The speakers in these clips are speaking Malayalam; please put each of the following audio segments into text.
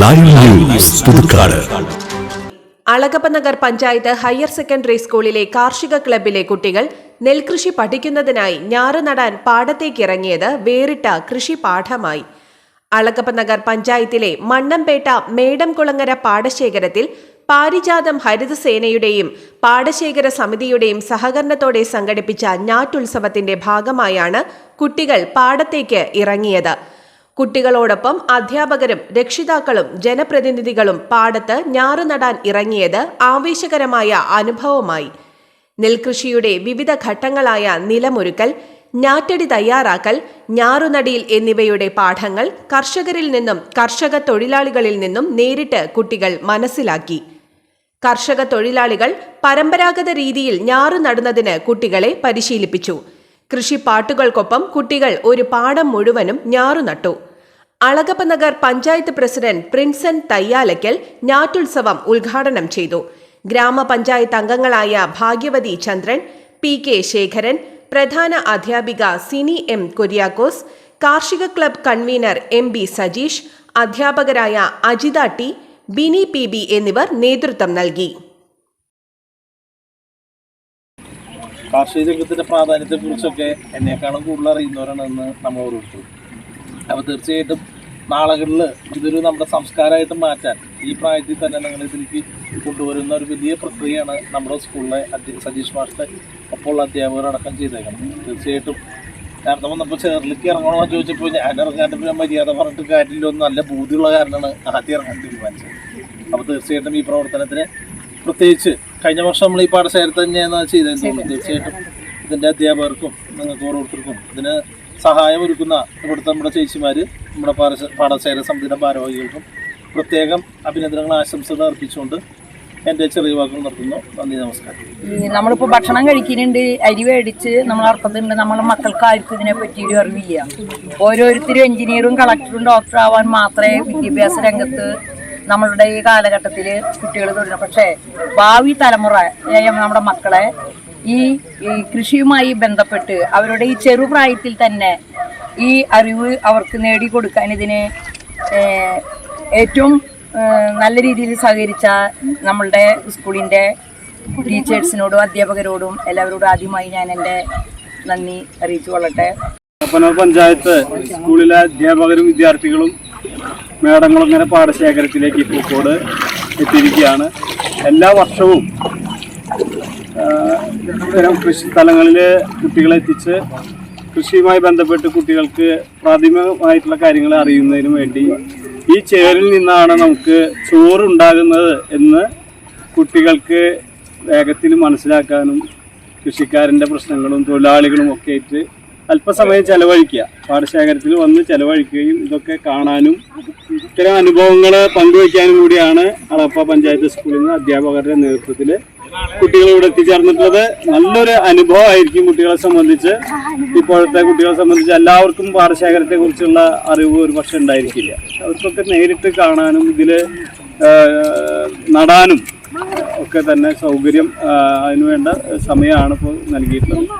Live news Puthukkad. Alagappa Nagar panchayat higher secondary സ്കൂളിലെ കാർഷിക ക്ലബിലെ കുട്ടികൾ നെൽകൃഷി പഠിക്കുന്നതിനായി ഞാറ് നടാൻ പാടത്തേക്കിറങ്ങിയത് വേറിട്ട കൃഷി പാഠമായി. അളകപ്പ നഗർ പഞ്ചായത്തിലെ മണ്ണമ്പേട്ട മേടംകുളങ്ങര പാടശേഖരത്തിൽ പാരിജാതം ഹരിതസേനയുടെയും പാടശേഖര സമിതിയുടെയും സഹകരണത്തോടെ സംഘടിപ്പിച്ച ഞാറ്റുത്സവത്തിന്റെ ഭാഗമായാണ് കുട്ടികൾ പാടത്തേക്ക് ഇറങ്ങിയത്. കുട്ടികളോടൊപ്പം അധ്യാപകരും രക്ഷിതാക്കളും ജനപ്രതിനിധികളും പാടത്ത് ഞാറ് നടാൻ ഇറങ്ങിയത് ആവേശകരമായ അനുഭവമായി. നെൽകൃഷിയുടെ വിവിധ ഘട്ടങ്ങളായ നിലമൊരുക്കൽ ഞാറ്റടി തയ്യാറാക്കൽ ഞാറുനടിയിൽ എന്നിവയുടെ പാഠങ്ങൾ കർഷകരിൽ നിന്നും കർഷക തൊഴിലാളികളിൽ നിന്നും നേരിട്ട് കുട്ടികൾ മനസ്സിലാക്കി. കർഷക തൊഴിലാളികൾ പരമ്പരാഗത രീതിയിൽ ഞാറു നടുന്നതിന് കുട്ടികളെ പരിശീലിപ്പിച്ചു. കൃഷിപ്പാട്ടുകൾക്കൊപ്പം കുട്ടികൾ ഒരു പാടം മുഴുവനും ഞാറു നട്ടു. അളകപ്പനഗർ പഞ്ചായത്ത് പ്രസിഡന്റ് പ്രിൻസൻ തയ്യാലയ്ക്കൽ ഞാറ്റുത്സവം ഉദ്ഘാടനം ചെയ്തു. ഗ്രാമപഞ്ചായത്ത് അംഗങ്ങളായ ഭാഗ്യവതി ചന്ദ്രൻ പി കെ ശേഖരൻ പ്രധാന അധ്യാപിക സിനി എം കുര്യാക്കോസ് കാർഷിക club convener M B Sajeesh അധ്യാപകരായ Ajitha T Bini P B എന്നിവർ നേതൃത്വം നൽകി. കാർഷിക രംഗത്തിന്റെ പ്രാധാന്യത്തെക്കുറിച്ചൊക്കെ എന്നെക്കാളും കൂടുതൽ അറിയുന്നവരാണെന്ന് നമ്മൾ ഓരോരുത്തരും അപ്പോൾ തീർച്ചയായിട്ടും നാളുകളിൽ ഇതൊരു നമ്മുടെ സംസ്കാരമായിട്ട് മാറ്റാൻ ഈ പ്രായത്തിൽ തന്നെ നിങ്ങൾ ഇതിലേക്ക് കൊണ്ടുവരുന്ന ഒരു വലിയ പ്രക്രിയയാണ് നമ്മുടെ സ്കൂളിലെ സജീഷ് മാസ്റ്റർ ഒപ്പമുള്ള അധ്യാപകരടക്കം ചെയ്തേക്കണം തീർച്ചയായിട്ടും നേരത്തെ വന്നപ്പോൾ ചേറിലേക്ക് ഇറങ്ങണമെന്ന് ചോദിച്ചപ്പോൾ ഞാൻ ഇറങ്ങാണ്ട് പിന്നെ മര്യാദ പറഞ്ഞിട്ട് കാര്യമില്ല ഒന്നും നല്ല ബോധ്യമുള്ള കാരണമാണ് ആദ്യം ഇറങ്ങാൻ തീരുമാനിച്ചത്. അപ്പോൾ തീർച്ചയായിട്ടും ഈ പ്രവർത്തനത്തിന് പ്രത്യേകിച്ച് കഴിഞ്ഞ വർഷം നമ്മൾ ഈ പാഠശാലത്ത് തന്നെയാണ് ചെയ്തതെന്ന് തോന്നുന്നു. തീർച്ചയായിട്ടും ഇതിന്റെ അധ്യാപകർക്കും നിങ്ങൾക്ക് ഓരോരുത്തർക്കും ഇതിന് സഹായം ഒരുക്കുന്ന ഇവിടുത്തെ നമ്മുടെ ചേച്ചിമാർ നമ്മുടെ പാഠശ പാഠശാല സമിതിയുടെ ഭാരവാഹികൾക്കും പ്രത്യേകം അഭിനന്ദനങ്ങൾ ആശംസകൾ അർപ്പിച്ചുകൊണ്ട് എന്റെ ചെറിയ വാക്കുകൾ നിർത്തുന്നു. നന്ദി നമസ്കാരം. നമ്മളിപ്പോൾ നമ്മളിപ്പോ ഭക്ഷണം കഴിക്കുന്നുണ്ട് അരി മേടിച്ച് നമ്മൾ അർപ്പത്തുണ്ട് നമ്മളെ മക്കൾക്ക് ആർക്കും ഇതിനെ പറ്റി ഒരു അറിവില്ല. ഓരോരുത്തരും എഞ്ചിനീയറും കളക്ടറും ഡോക്ടർ ആവാൻ മാത്രമേ വിദ്യാഭ്യാസ രംഗത്ത് നമ്മളുടെ ഈ കാലഘട്ടത്തിൽ കുട്ടികൾ തുടരണം പക്ഷേ ഭാവി തലമുറ നമ്മുടെ മക്കളെ ഈ കൃഷിയുമായി ബന്ധപ്പെട്ട് അവരുടെ ഈ ചെറുപ്രായത്തിൽ തന്നെ ഈ അറിവ് അവർക്ക് നേടിക്കൊടുക്കാൻ ഇതിന് ഏറ്റവും നല്ല രീതിയിൽ സഹകരിച്ച നമ്മളുടെ സ്കൂളിന്റെ ടീച്ചേഴ്സിനോടും അധ്യാപകരോടും എല്ലാവരോടും ആദ്യമായി ഞാൻ എന്റെ നന്ദി അറിയിച്ചു കൊള്ളട്ടെ. പഞ്ചായത്ത് സ്കൂളിലെ അധ്യാപകരും വിദ്യാർത്ഥികളും മേടംകുളങ്ങര പാടശേഖരത്തിലേക്ക് പൂക്കോട് എത്തിയിരിക്കുകയാണ്. എല്ലാ വർഷവും ഇത്തരം കൃഷി സ്ഥലങ്ങളിൽ കുട്ടികളെ എത്തിച്ച് കൃഷിയുമായി ബന്ധപ്പെട്ട് കുട്ടികൾക്ക് പ്രാഥമികമായിട്ടുള്ള കാര്യങ്ങൾ അറിയുന്നതിന് വേണ്ടി ഈ ചേരിൽ നിന്നാണ് നമുക്ക് ചോറുണ്ടാകുന്നത് എന്ന് കുട്ടികൾക്ക് വേഗത്തിൽ മനസ്സിലാക്കാനും കൃഷിക്കാരന്റെ പ്രശ്നങ്ങളും തൊഴിലാളികളും ഒക്കെ ആയിട്ട് അല്പസമയം ചെലവഴിക്കുക. പാടശേഖരത്തിൽ വന്ന് ചെലവഴിക്കുകയും ഇതൊക്കെ കാണാനും ഇത്തരം അനുഭവങ്ങൾ പങ്കുവയ്ക്കാനും കൂടിയാണ് അളപ്പ പഞ്ചായത്ത് സ്കൂളിൽ നിന്ന് അധ്യാപകരുടെ നേതൃത്വത്തിൽ കുട്ടികൾ ഇവിടെ എത്തിച്ചേർന്നിട്ടുള്ളത്. നല്ലൊരു അനുഭവമായിരിക്കും കുട്ടികളെ സംബന്ധിച്ച്. ഇപ്പോഴത്തെ കുട്ടികളെ സംബന്ധിച്ച് എല്ലാവർക്കും പാടശേഖരത്തെ കുറിച്ചുള്ള അറിവ് ഒരു പക്ഷെ ഉണ്ടായിരിക്കില്ല. അവർക്കൊക്കെ നേരിട്ട് കാണാനും ഇതിൽ നടാനും ഒക്കെ തന്നെ സൗകര്യം അതിനുവേണ്ട സമയമാണ് ഇപ്പോൾ നൽകിയിട്ടുള്ളത്.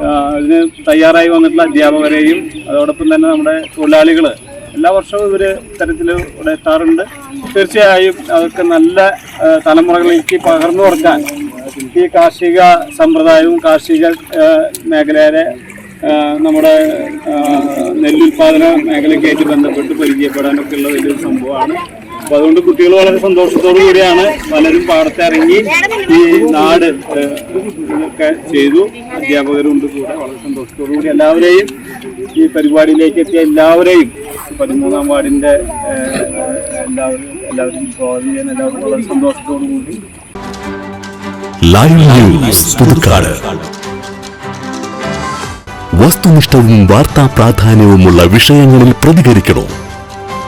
ആ, അതിന് തയ്യാറായി വന്നിട്ടുള്ള അധ്യാപകരെയും അതോടൊപ്പം തന്നെ നമ്മുടെ തൊഴിലാളികൾ എല്ലാ വർഷവും ഇവർ തരത്തിൽ ഇവിടെ എത്താറുണ്ട്. തീർച്ചയായും അതൊക്കെ നല്ല തലമുറകളിലേക്ക് പകർന്നു കൊടുക്കാൻ ഈ കാർഷിക സമ്പ്രദായവും കാർഷിക മേഖലയിലെ നമ്മുടെ നെല്ലുൽപാദന മേഖലയ്ക്കായിട്ട് ബന്ധപ്പെട്ട് പരിചയപ്പെടാനൊക്കെ ഉള്ള വലിയൊരു സംഭവമാണ്. അപ്പോൾ അതുകൊണ്ട് കുട്ടികൾ വളരെ സന്തോഷത്തോടു കൂടിയാണ് പലരും പാടത്തിറങ്ങി ഈ നാട് ഒക്കെ ചെയ്തു. അധ്യാപകരുണ്ട് കൂടെ വളരെ സന്തോഷത്തോടു കൂടി എല്ലാവരെയും ഈ പരിപാടിയിലേക്ക് എത്തിയ എല്ലാവരെയും പതിമൂന്നാം വാർഡിന്റെ എല്ലാവരും എല്ലാവരും സ്വാഗതം ചെയ്യാൻ എല്ലാവരും വളരെ സന്തോഷത്തോടു കൂടി. വസ്തുനിഷ്ഠവും വാർത്താ പ്രാധാന്യവുമുള്ള വിഷയങ്ങളിൽ പ്രതികരിക്കണോ?